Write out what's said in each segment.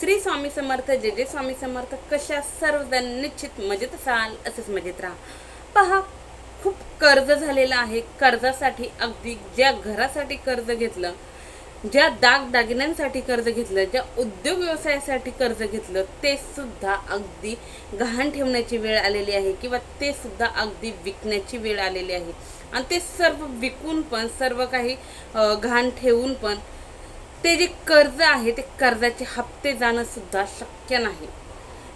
श्री स्वामी समर्थ जे जे स्वामी समर्थ. कशा सर्वजण निश्चित मजेत असाल असेच मजेत राहा. पहा खूप कर्ज झालेलं आहे. कर्जासाठी अगदी ज्या घरासाठी कर्ज घेतलं ज्या दागदागिन्यांसाठी कर्ज घेतलं ज्या उद्योग व्यवसायासाठी कर्ज घेतलं ते सुद्धा अगदी गहाण ठेवण्याची वेळ आलेली आहे किंवा ते सुद्धा अगदी विकण्याची वेळ आलेली आहे. आणि ते सर्व विकून पण सर्व काही घाण गहाण ठेवून पण ते जे कर्ज आहे ते कर्जाचे हप्ते जाणं सुद्धा शक्य नाही.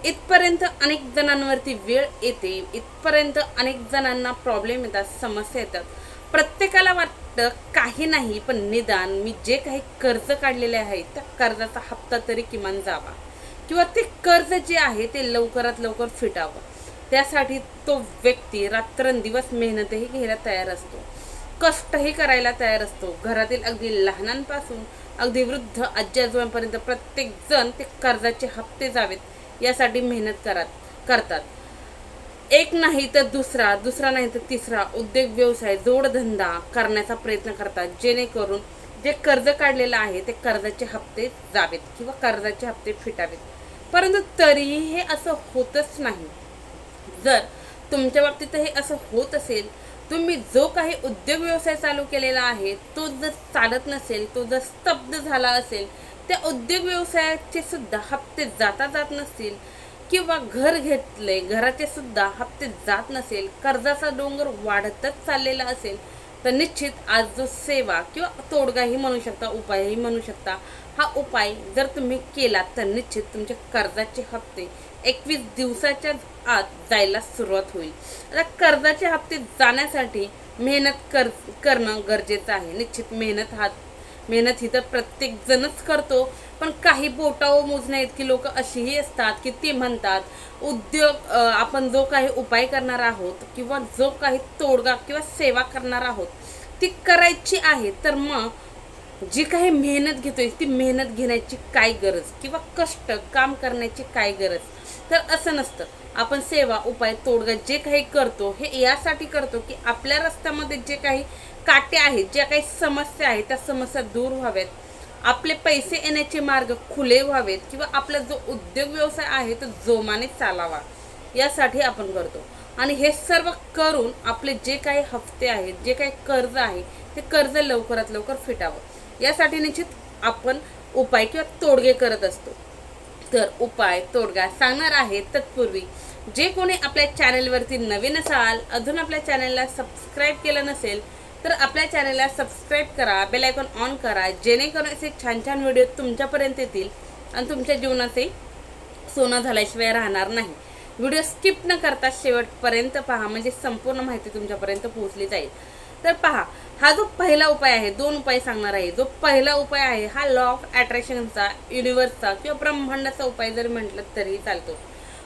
इथपर्यंत अनेक जणांवरती वेळ येते इथपर्यंत अनेक जणांना प्रॉब्लेम येतात समस्या येतात. प्रत्येकाला वाटतं काही नाही पण निदान मी जे काही कर्ज काढलेले आहे त्या कर्जाचा हप्ता तरी किमान जावा. किंवा ते कर्ज जे आहे ते लवकरात लवकर फिटावं. त्यासाठी तो व्यक्ती रात्रंदिवस मेहनतही घ्यायला तयार असतो. कष्टही करायला तयार असतो. घरातील अगदी लहानांपासून अगदी वृद्ध आजी आजोबांपर्यंत प्रत्येक जण ते कर्जाचे हप्ते जावेत यासाठी मेहनत करत करतात. एक नाही तर दुसरा दुसरा नाही तर तिसरा. उद्योग व्यवसाय जोडधंदा करण्याचा प्रयत्न करतात. जेणेकरून जे कर्ज काढलेलं आहे ते कर्जाचे हप्ते जावेत किंवा कर्जाचे हप्ते फिटावेत. परंतु तरीही हे असं होतच नाही. जर तुमच्या बाबतीत हे असं होत असेल तुम्ही जो काही उद्योग व्यवसाय चालू केलेला आहे तो जर चालत नसेल तो जर स्तब्ध झाला असेल त्या उद्योग व्यवसायाचे सुद्धा हप्ते जाता जात नसतील किंवा घर घेतले घराचे सुद्धा हप्ते जात नसेल कर्जाचा डोंगर वाढतच चाललेला असेल तर निश्चित आज जो सेवा किंवा तोडगाही म्हणू शकता उपायही म्हणू शकता हा उपाय जर तुम्ही केला तर निश्चित तुमच्या कर्जाचे हप्ते एकवीस दिवसाच्या आत जायला सुरुवात होईल. आता कर्जाचे हप्ते जाण्यासाठी मेहनत कर करणं गरजेचं आहे. निश्चित मेहनत हा मेहनत ही तर प्रत्येकजणच करतो. पण काही बोटावर मोजण्या इतकी लोक अशीही असतात की ते म्हणतात उद्योग आपण जो काही उपाय करणार आहोत किंवा जो काही तोडगा किंवा सेवा करणार आहोत ती करायची आहे तर मग जी काही मेहनत घेतोय ती मेहनत घेण्याची काय गरज किंवा कष्ट काम करण्याची काय गरज? तर असं नसतं. आपण सेवा उपाय तोडगा जे काही करतो हे यासाठी करतो की आपल्या रस्त्यामध्ये जे काही काटे आहेत ज्या काही समस्या आहेत त्या समस्या दूर व्हाव्यात. आपले पैसे येण्याचे मार्ग खुले व्हावेत किंवा आपला जो उद्योग व्यवसाय आहे तो जोमाने चालावा. यासाठी आपण करतो. आणि हे सर्व करून आपले जे काही हफ्ते आहेत जे काही कर्ज आहे ते कर्ज लवकरात लवकर फिटावं. यासाठी निश्चित आपण उपाय किंवा तोडगे करत असतो. तर उपाय तोडगा सांगणार आहे तत्पूर्वी. जे कोणी आपल्या चॅनलवरती नवीन असाल अजून आपल्या चॅनलला सबस्क्राईब केलं नसेल तर आपल्या चॅनलला सबस्क्राईब करा बेल आयकॉन ऑन करा जेणेकरून असे छान छान व्हिडिओ तुमच्यापर्यंत येतील आणि तुमच्या जीवनाचे सोनं झाल्याशिवाय राहणार नाही. व्हिडिओ स्किप न करता शेवटपर्यंत पहा म्हणजे संपूर्ण माहिती तुमच्यापर्यंत पोहोचली जाईल. तर पहा हा जो पहिला उपाय आहे दोन उपाय सांगणार आहे. जो पहिला उपाय आहे हा लॉ ऑफ अट्रॅक्शनचा युनिव्हर्सचा किंवा ब्रह्मांडाचा उपाय जरी म्हटलं तरीही चालतो.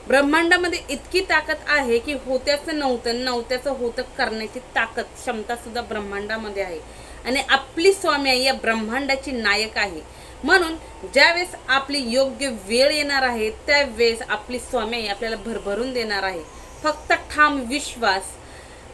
ब्रह्मांडामध्ये इतकी ताकद आहे की होत्याचं नव्हतं नव्हत्याचं होतं करण्याची ताकद क्षमता सुद्धा ब्रह्मांडामध्ये आहे. आणि आपली स्वामी आई या ब्रह्मांडाची नायक आहे. म्हणून ज्यावेळेस आपली योग्य वेळ येणार आहे त्यावेळेस आपली स्वामी आई आपल्याला भरभरून देणार आहे. फक्त ठाम विश्वास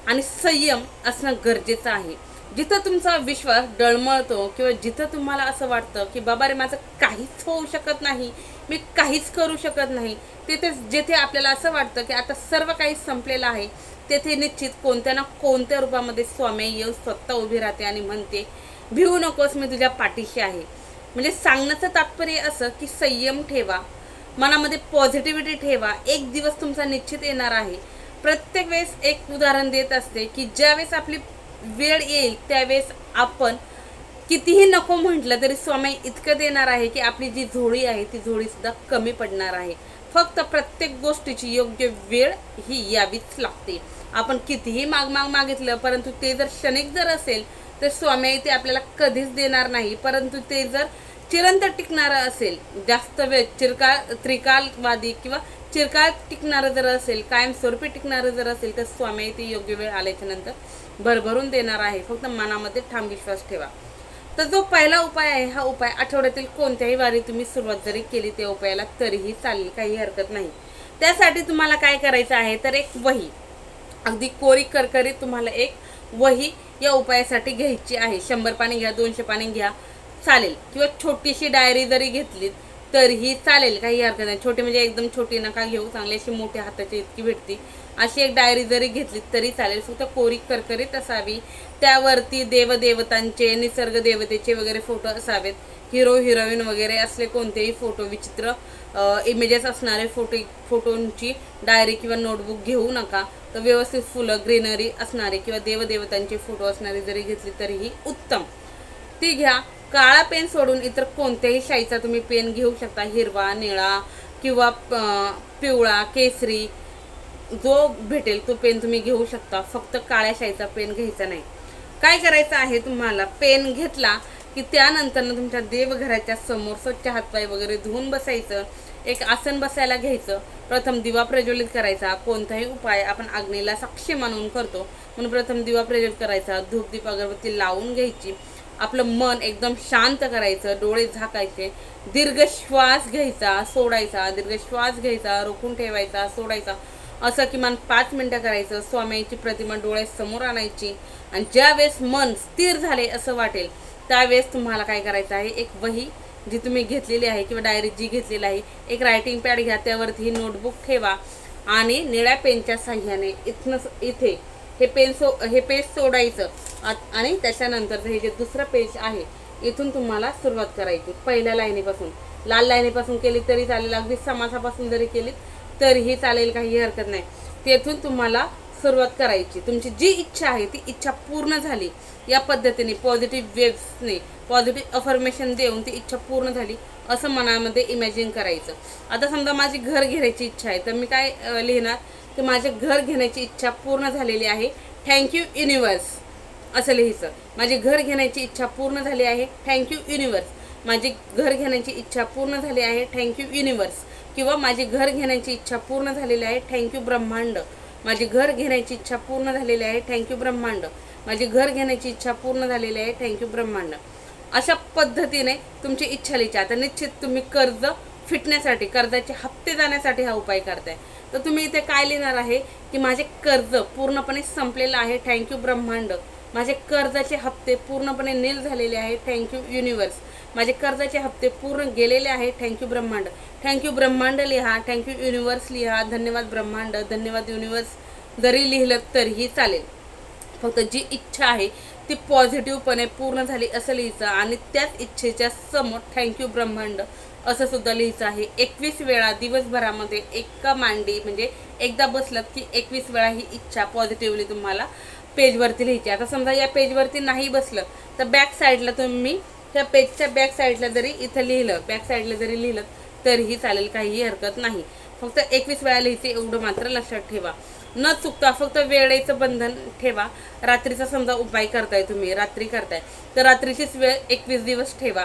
आणि संयम असणं गरजेचं आहे. जिथं तुमचा विश्वास डळमळतो किंवा जिथं तुम्हाला असं वाटतं की बाबा रे माझं काहीच होऊ शकत नाही मी काहीच करू शकत नाही तिथे जिथे आपल्याला असं वाटतं की आता सर्व काही संपलेलं आहे तेथे निश्चित कोणत्या ना कोणत्या रूपामध्ये स्वामी येऊन स्वतः उभी राहते आणि म्हणते भिवू नकोस मी तुझ्या पाठीशी आहे. म्हणजे सांगण्याचं तात्पर्य असं की संयम ठेवा मनामध्ये पॉझिटिव्हिटी ठेवा एक दिवस तुमचा निश्चित येणार आहे. प्रत्येक वेळेस एक उदाहरण देत असते की ज्यावेळेस आपली वेळ येईल त्यावेळेस आपण कितीही नको म्हटलं तरी स्वामी इतकं देणार आहे की आपली जी झोळी आहे ती झोळीसुद्धा कमी पडणार आहे. फक्त प्रत्येक गोष्टीची योग्य वेळ ही यावीच लागते. आपण कितीही माग माग मागितलं परंतु ते जर क्षणिक जर असेल तर स्वामी ते आपल्याला कधीच देणार नाही. परंतु ते जर चिरंतर टिकणारं असेल जास्त वेळ चिरकाळ त्रिकालवादी किंवा चिरकाळ टिकणारं जर असेल कायमस्वरूपी टिकणारं जर असेल तर स्वामी ते योग्य वेळ आल्याच्यानंतर भरभरून देणार आहे. फक्त मनामध्ये ठाम विश्वास ठेवा. तर जो पहिला उपाय आहे हा उपाय आठवड्यातील कोणत्याही वारी तुम्ही सुरुवात जरी केली त्या उपायाला तरीही चालेल काही हरकत नाही. त्यासाठी तुम्हाला काय करायचं आहे तर एक वही. अगदी कोरी करकरी तुम्हाला एक वही या उपायासाठी घ्यायची आहे. शंभर पाणी घ्या दोनशे पाणी घ्या चालेल. किंवा छोटीशी डायरी जरी घेतलीत तरीही चालेल काही हरकत नाही. छोटी म्हणजे एकदम छोटी नका घेऊ चांगली अशी मोठ्या हाताची इतकी भेटती. अशी एक डायरी जरी घेतली तरी चालेल. फक्त कोरी करकरीत असावी. त्यावरती देवदेवतांचे निसर्ग देवतेचे वगैरे फोटो असावेत. हिरो हिरोईन वगैरे असले कोणतेही फोटो विचित्र इमेजेस असणारे फोटो फोटोंची डायरी किंवा नोटबुक घेऊ नका. तर व्यवस्थित फुलं ग्रीनरी असणारे किंवा देवदेवतांचे फोटो असणारे जरी घेतली तरीही उत्तम. ती घ्या. काळा पेन सोडून इतर कोणत्याही शाईचा तुम्ही पेन घेऊ शकता. हिरवा निळा किंवा पिवळा केसरी जो भेटेल तो पेन तुम्ही घेऊ शकता. फक्त काळ्या शाईचा पेन घ्यायचा नाही. काय करायचं आहे तुम्हाला? पेन घेतला की त्यानंतरनं तुमच्या देवघराच्या समोर स्वच्छ हातपाय वगैरे धुवून बसायचं. एक आसन बसायला घ्यायचं. प्रथम दिवा प्रज्वलित करायचा. कोणताही उपाय आपण अग्नीला साक्षी मानून करतो. म्हणून प्रथम दिवा प्रज्वलित करायचा. धूपदीप अगरबत्ती लावून घ्यायची. आपलं मन एकदम शांत करायचं. डोळे झाकायचे. दीर्घ श्वास घ्यायचा सोडायचा. दीर्घ श्वास घ्यायचा रोखून ठेवायचा सोडायचा. असं किमान पाच मिनटं करायचं. स्वामीची प्रतिमा डोळ्यासमोर आणायची. आणि ज्यावेळेस मन स्थिर झाले असं वाटेल त्यावेळेस तुम्हाला काय करायचं आहे? एक वही जी तुम्ही घेतलेली आहे किंवा डायरी जी घेतलेली आहे एक रायटिंग पॅड घ्या. त्यावरती ही नोटबुक ठेवा. आणि निळ्या पेनच्या साह्याने इथनं इथे हे पेन सो हे पेज सोडायचं. आणि त्याच्यानंतर हे जे दुसरं पेज आहे इथून तुम्हाला सुरुवात करायची. पहिल्या लाईनीपासून. लाल लाईनीपासून केली तरी चालेल. अगदी समासापासून जरी केलीत तरीही चालेल काही हरकत नाही. तेथून तुम्हाला सुरुवात करायची. तुमची जी इच्छा आहे ती इच्छा पूर्ण झाली. या पद्धतीने पॉझिटिव्ह वेव्सने पॉझिटिव्ह अफर्मेशन देऊन ती इच्छा पूर्ण झाली असं मनामध्ये इमॅजिन करायचं. आता समजा माझी घर घेण्याची इच्छा आहे तर मी काय लिहिणार? की माझे घर घेण्याची इच्छा पूर्ण झालेली आहे. थँक्यू युनिवर्स असं लिहायचं. माझी घर घेण्याची इच्छा पूर्ण झाली आहे. थँक्यू युनिवर्स माझी घर घेण्याची इच्छा पूर्ण झाली आहे. थँक्यू युनिवर्स किंवा माझी घर घेण्याची इच्छा पूर्ण झालेली आहे. थँक्यू ब्रह्मांड. माझी घर घेण्याची इच्छा पूर्ण झालेली आहे. थँक्यू ब्रह्मांड. माझी घर घेण्याची इच्छा पूर्ण झालेली आहे. थँक्यू ब्रह्मांड. अशा पद्धतीने तुमची इच्छा लिहिची आता निश्चित तुम्ही कर्ज फिटण्यासाठी कर्जाचे हप्ते जाण्यासाठी हा उपाय करताय. तर तुम्ही इथे काय लिहिणार आहे? की माझे कर्ज पूर्णपणे संपलेलं आहे. थँक्यू ब्रह्मांड. माझे कर्जाचे हप्ते पूर्णपणे नील झालेले आहे. थँक्यू युनिवर्स माझे कर्जाचे हप्ते पूर्ण गेलेले आहे थँक्यू ब्रह्मांड. थँक्यू ब्रह्मांड लिहा. थँक्यू युनिवर्स लिहा. धन्यवाद ब्रह्मांड. धन्यवाद युनिवर्स जरी लिहिलं तरीही चालेल. फक्त जी इच्छा आहे ती पॉझिटिव्हपणे पूर्ण झाली असं लिहायचं आणि त्याच इच्छेच्या समोर थँक्यू ब्रह्मांड. असं सुद्धा लिहायचं आहे. एकवीस वेळा दिवसभरामध्ये एका मांडी म्हणजे एकदा बसलात की एकवीस वेळा ही इच्छा पॉझिटिव्हली तुम्हाला पेजवरती लिहायची. आता समजा या पेजवरती नाही बसलं तर बॅक साईडला तुम्ही त्या पेजच्या बॅक साईडला जरी इथं लिहिलं बॅक साईडला जरी लिहिलं तरीही चालेल काहीही हरकत नाही. फक्त एकवीस वेळा लिहिते एवढं मात्र लक्षात ठेवा. न चुकता फक्त वेळेचं बंधन ठेवा. रात्रीचा समजा उपाय करताय तुम्ही रात्री करताय तर रात्रीचीच वेळ एकवीस दिवस ठेवा.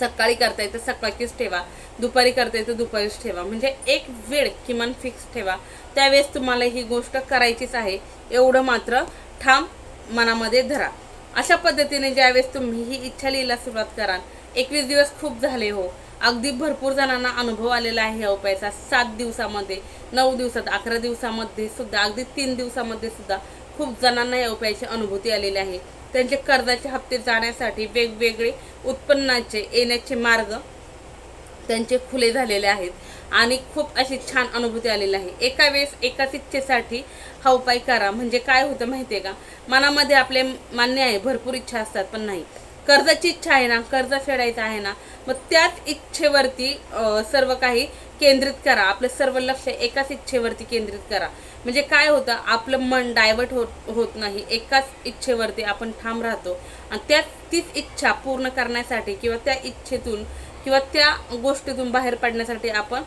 सकाळी करताय तर सकाळचीच ठेवा. दुपारी करताय तर दुपारीच ठेवा. म्हणजे एक वेळ किमान फिक्स ठेवा. त्यावेळेस तुम्हाला ही गोष्ट करायचीच आहे. एवढं मात्र ठाम मनामध्ये धरा. अशा पद्धतीने ज्यावेळेस तुम्ही ही इच्छा लिहिला सुरुवात कराल एकवीस दिवस खूप झाले हो. अगदी भरपूर जणांना अनुभव आलेला आहे या उपायाचा. सात दिवसामध्ये नऊ दिवसात अकरा दिवसामध्ये सुद्धा अगदी तीन दिवसामध्ये सुद्धा खूप जणांना या उपायाची अनुभूती आलेली आहे. त्यांचे कर्जाचे हप्ते जाण्यासाठी वेगवेगळे उत्पन्नाचे येण्याचे मार्ग त्यांचे खुले झालेले आहेत. आणि खूप अशी छान अनुभूती आलेली आहे. एका वेळेस एकाच इच्छेसाठी हा उपाय करा. म्हणजे काय होतं माहिती आहे का? मनामध्ये आपले मान्य आहे भरपूर इच्छा असतात पण नाही. कर्जाची इच्छा आहे ना कर्ज फेडायचं आहे ना मग त्याच इच्छेवरती सर्व काही केंद्रित करा. आपलं सर्व लक्ष एकाच इच्छेवरती केंद्रित करा. म्हणजे काय होतं आपलं मन डायवर्ट होत होत नाही. एकाच इच्छेवरती आपण ठाम राहतो. आणि त्या तीच इच्छा पूर्ण करण्यासाठी किंवा त्या इच्छेतून किंवा त्या गोष्टीतून बाहेर पडण्यासाठी आपण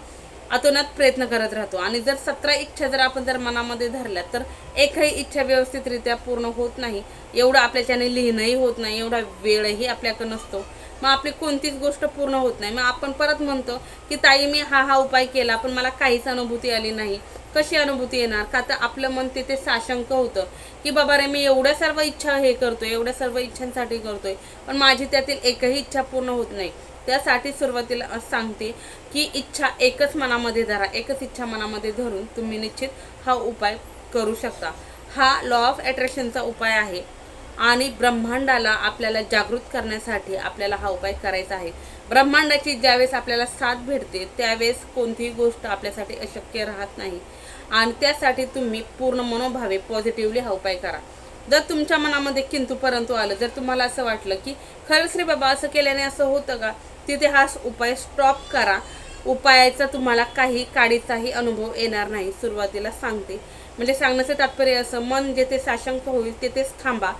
अतोनात प्रयत्न करत राहतो. आणि जर सतरा इच्छा जर आपण जर मनामध्ये धरल्या तर एकही इच्छा व्यवस्थितरित्या पूर्ण होत नाही. एवढं आपल्याच्याने लिहिणंही होत नाही एवढा वेळही आपल्याकडे नसतो. मग आपली कोणतीच गोष्ट पूर्ण होत नाही. मग आपण परत म्हणतो की ताई मी हा हा उपाय केला पण मला काहीच अनुभूती आली नाही. कशी अनुभूती येणार? का तर आपलं मन तिथे साशंक होतं की बाबा रे मी एवढ्या सर्व इच्छा हे करतोय एवढ्या सर्व इच्छांसाठी करतोय पण माझी त्यातील एकही इच्छा पूर्ण होत नाही. त्यासाठी सुरुवातीला सांगते की इच्छा एकच मनामध्ये धरा एकच इच्छा मनामध्ये धरून तुम्ही निश्चित हा उपाय करू शकता. हा लॉ ऑफ अट्रॅक्शनचा उपाय आहे आणि ब्रह्मांडाला आपल्याला जागृत करण्यासाठी आपल्याला हा उपाय करायचा आहे. ब्रह्मांडाची ज्यावेळेस आपल्याला साथ भेटते त्यावेळेस कोणतीही गोष्ट आपल्यासाठी अशक्य राहत नाही. आणि त्यासाठी तुम्ही पूर्ण मनोभावे पॉझिटिव्हली हा उपाय करा. जर तुमच्या मनामध्ये किंतू परंतु आलं जर तुम्हाला असं वाटलं की खरंच रे बाबा असं केल्याने असं होतं का तिथे हा उपाय स्टॉप करा. उपायाचा तुम्हाला काही काडीचाही अनुभव येणार नाही. सुरुवातीला सांगते. म्हणजे सांगण्याचं तात्पर्य असं मन जेथे साशंक होईल तेथेच थांबा.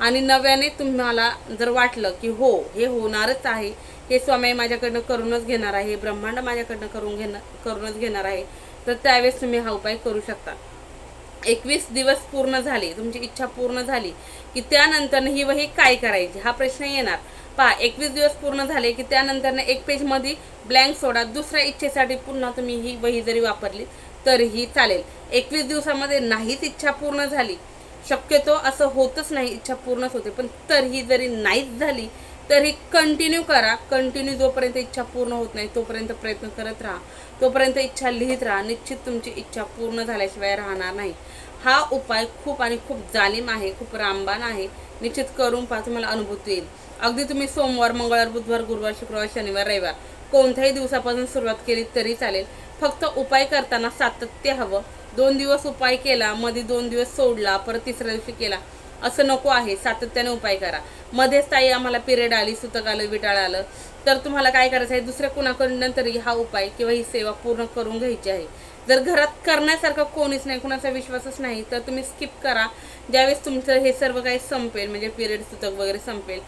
आणि नव्याने तुम्हाला जर वाटलं की हो हे होणारच आहे हे स्वामी माझ्याकडनं करूनच घेणार आहे ब्रह्मांड माझ्याकडनं करून घेणार करूनच घेणार आहे तर त्यावेळेस तुम्ही हा उपाय करू शकता. एकवीस दिवस पूर्ण झाले तुमची इच्छा पूर्ण झाली की त्यानंतर ही वही काय करायची? हा प्रश्न येणार. पहा एकवीस दिवस पूर्ण झाले की त्यानंतर एक पेजमध्ये ब्लँक सोडा. दुसऱ्या इच्छेसाठी पुन्हा तुम्ही ही वही जरी वापरली तरीही चालेल. एकवीस दिवसामध्ये नाहीच इच्छा पूर्ण झाली. शक्यतो असं होतच नाही इच्छा पूर्णच होते. पण तरीही जरी नाहीच झाली तरी कंटिन्यू करा. कंटिन्यू जोपर्यंत इच्छा पूर्ण होत नाही तोपर्यंत प्रयत्न करत राहा. तोपर्यंत इच्छा लिहित राहा. निश्चित तुमची इच्छा पूर्ण झाल्याशिवाय राहणार नाही. हा उपाय खूप आणि खूप जालिम आहे खूप रामबाण आहे. निश्चित करून पहा तुम्हाला अनुभूती येईल. अगदी तुम्ही सोमवार मंगळवार बुधवार गुरुवार शुक्रवार शनिवार रविवार कोणत्याही दिवसापासून सुरुवात केली तरी चालेल. फक्त उपाय करताना सातत्य हवं. दोन दिवस उपाय केला मध्ये दोन दिवस सोडला परत तिसऱ्या दिवशी केला. असं नको आहे सातत्याने उपाय करा. मध्येच ताई आम्हाला पिरियड आली सुतक आलं विटाळ आलं. तर तुम्हाला काय करायचं आहे दुसऱ्या कुणाकडून तरी हा उपाय किंवा ही सेवा पूर्ण करून घ्यायची आहे. जर घरात करण्यासारखं कोणीच नाही कुणाचा विश्वासच नाही तर तुम्ही स्किप करा. ज्यावेळेस तुमचं हे सर्व काही संपेल म्हणजे पिरियड सुतक वगैरे संपेल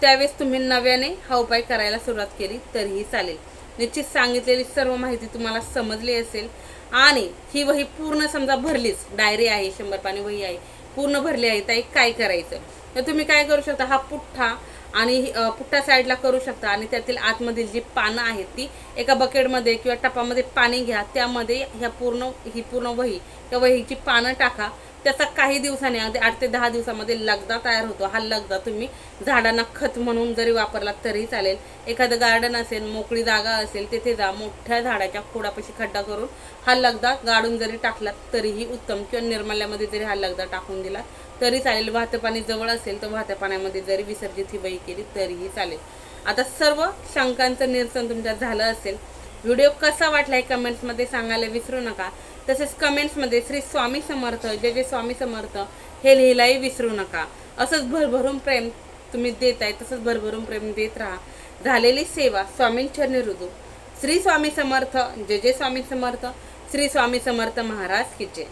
त्यावेळेस तुम्ही नव्याने हा उपाय करायला सुरुवात केली तरीही चालेल. निश्चित सांगितलेली सर्व माहिती तुम्हाला समजली असेल. आणि ही वही पूर्ण समजा भरलीच डायरी आहे शंभर पाणी वही आहे. पूर्ण भरली आहे ताई काय करायचं? तर तुम्ही काय करू शकता हा पुठ्ठा आणि पुठ्ठा साईडला करू शकता आणि त्यातील आतमधील जी पानं आहेत ती एका बकेटमध्ये किंवा टपामध्ये पाणी घ्या. त्यामध्ये ह्या पूर्ण ही पूर्ण वही त्या वहीची पानं टाका. त्याचा काही दिवसांनी अगदी आठ ते दहा दिवसामध्ये लगदा तयार होतो. हा लगदा तुम्ही झाडांना खत म्हणून जरी वापरला तरी चालेल. एखादं गार्डन असेल मोकळी जागा असेल तेथे जा मोठ्या झाडाच्या खोडापाशी खड्डा करून हा लगदा गाडून जरी टाकला तरीही उत्तम. किंवा निर्मल्यामध्ये जरी हा लगदा टाकून दिला तरी चालेल. वाहतं पाणी जवळ असेल तर वाहत्या पाण्यामध्ये जरी विसर्जित ही वही केली तरीही चालेल. आता सर्व शंकांचं निरसन तुमच्यात झालं असेल व्हिडिओ कसा वाटला हे कमेंट्समध्ये सांगायला विसरू नका. तसेच कमेंट्समध्ये श्री स्वामी समर्थ जय जय स्वामी समर्थ हे लिहिलाही विसरू नका. असंच भरभरून प्रेम तुम्ही देत आहे तसंच भरभरून प्रेम देत राहा. झालेली सेवा स्वामींचरणी रुजू. श्री स्वामी समर्थ जय जय स्वामी समर्थ श्री स्वामी समर्थ महाराज की जय.